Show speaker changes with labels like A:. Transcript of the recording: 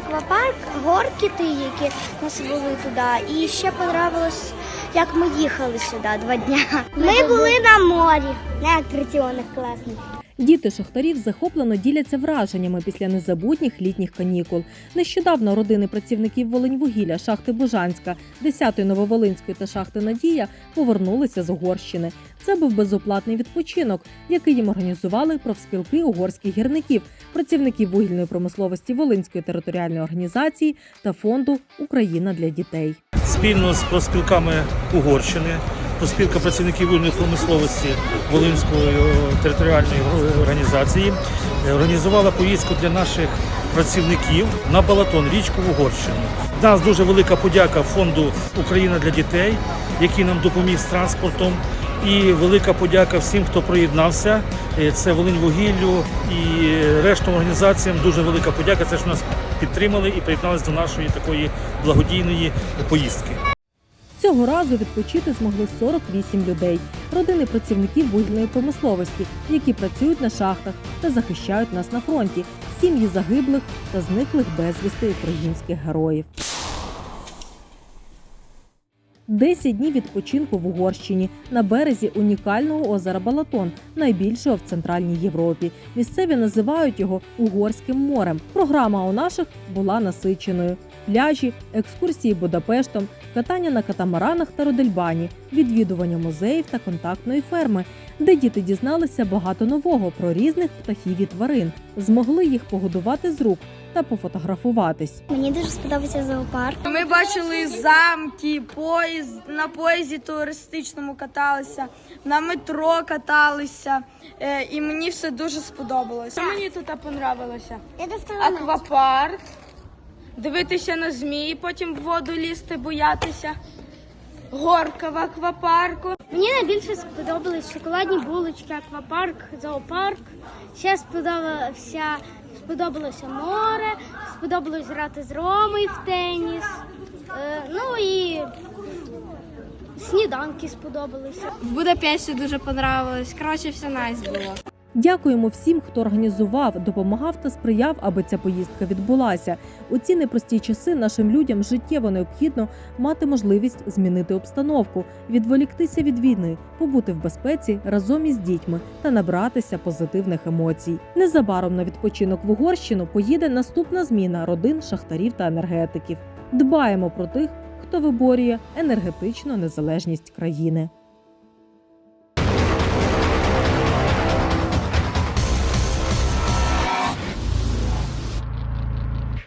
A: горк, горки ті, які нас вели туди. І ще подобалось, як ми їхали сюди два дня. Ми були на морі, на атракціонах класних.
B: Діти шахтарів захоплено діляться враженнями після незабутніх літніх канікул. Нещодавно родини працівників Волиньвугілля, шахти Бужанська, 10-ї Нововолинської та шахти Надія повернулися з Угорщини. Це був безоплатний відпочинок, який їм організували профспілки угорських гірників, працівників вугільної промисловості Волинської територіальної організації та фонду Україна для дітей.
C: спільно з профспілками Угорщини, профспілка працівників вугільної промисловості Волинської е, територіальної організації е, організувала поїздку для наших працівників на Балатон, річку в Угорщину. Нас дуже велика подяка фонду Україна для дітей, який нам допоміг з транспортом. І велика подяка всім, хто приєднався. Е, Це Волиньвугіллю і рештом організаціям. Дуже велика подяка. Це що нас підтримали і приєдналися до нашої такої благодійної поїздки.
B: Цього разу відпочити змогли 48 людей, родини працівників вугільної промисловості, які працюють на шахтах та захищають нас на фронті, сім'ї загиблих та зниклих безвісти українських героїв. 10 днів відпочинку в Угорщині на березі унікального озера Балатон, найбільшого в Центральній Європі. Місцеві називають його Угорським морем. Програма у наших була насиченою: пляжі, екскурсії Будапештом, катання на катамаранах та родельбані, відвідування музеїв та контактної ферми, де діти дізналися багато нового про різних птахів і тварин, змогли їх погодувати з рук та пофотографуватись.
A: Мені дуже сподобався зоопарк.
D: Ми бачили замки, поїзд, на поїзді туристичному каталися, на метро каталися. Е, і мені все дуже сподобалося. Мені тут понравилося? Аквапарк, дивитися на змії, потім в воду лізти, боятися. Горка в аквапарку.
A: Мені найбільше сподобались шоколадні булочки, аквапарк, зоопарк. Ще сподобалося, сподобалося море, сподобалось грати з Ромою в теніс. Е, ну і сніданки сподобалися.
D: В Будапешті дуже понравилось. Коротше, все найс було.
B: Дякуємо всім, хто організував, допомагав та сприяв, аби ця поїздка відбулася. У ці непрості часи нашим людям життєво необхідно мати можливість змінити обстановку, відволіктися від війни, побути в безпеці разом із дітьми та набратися позитивних емоцій. Незабаром на відпочинок в Угорщину поїде наступна зміна родин шахтарів та енергетиків. Дбаємо про тих, хто виборює енергетичну незалежність країни.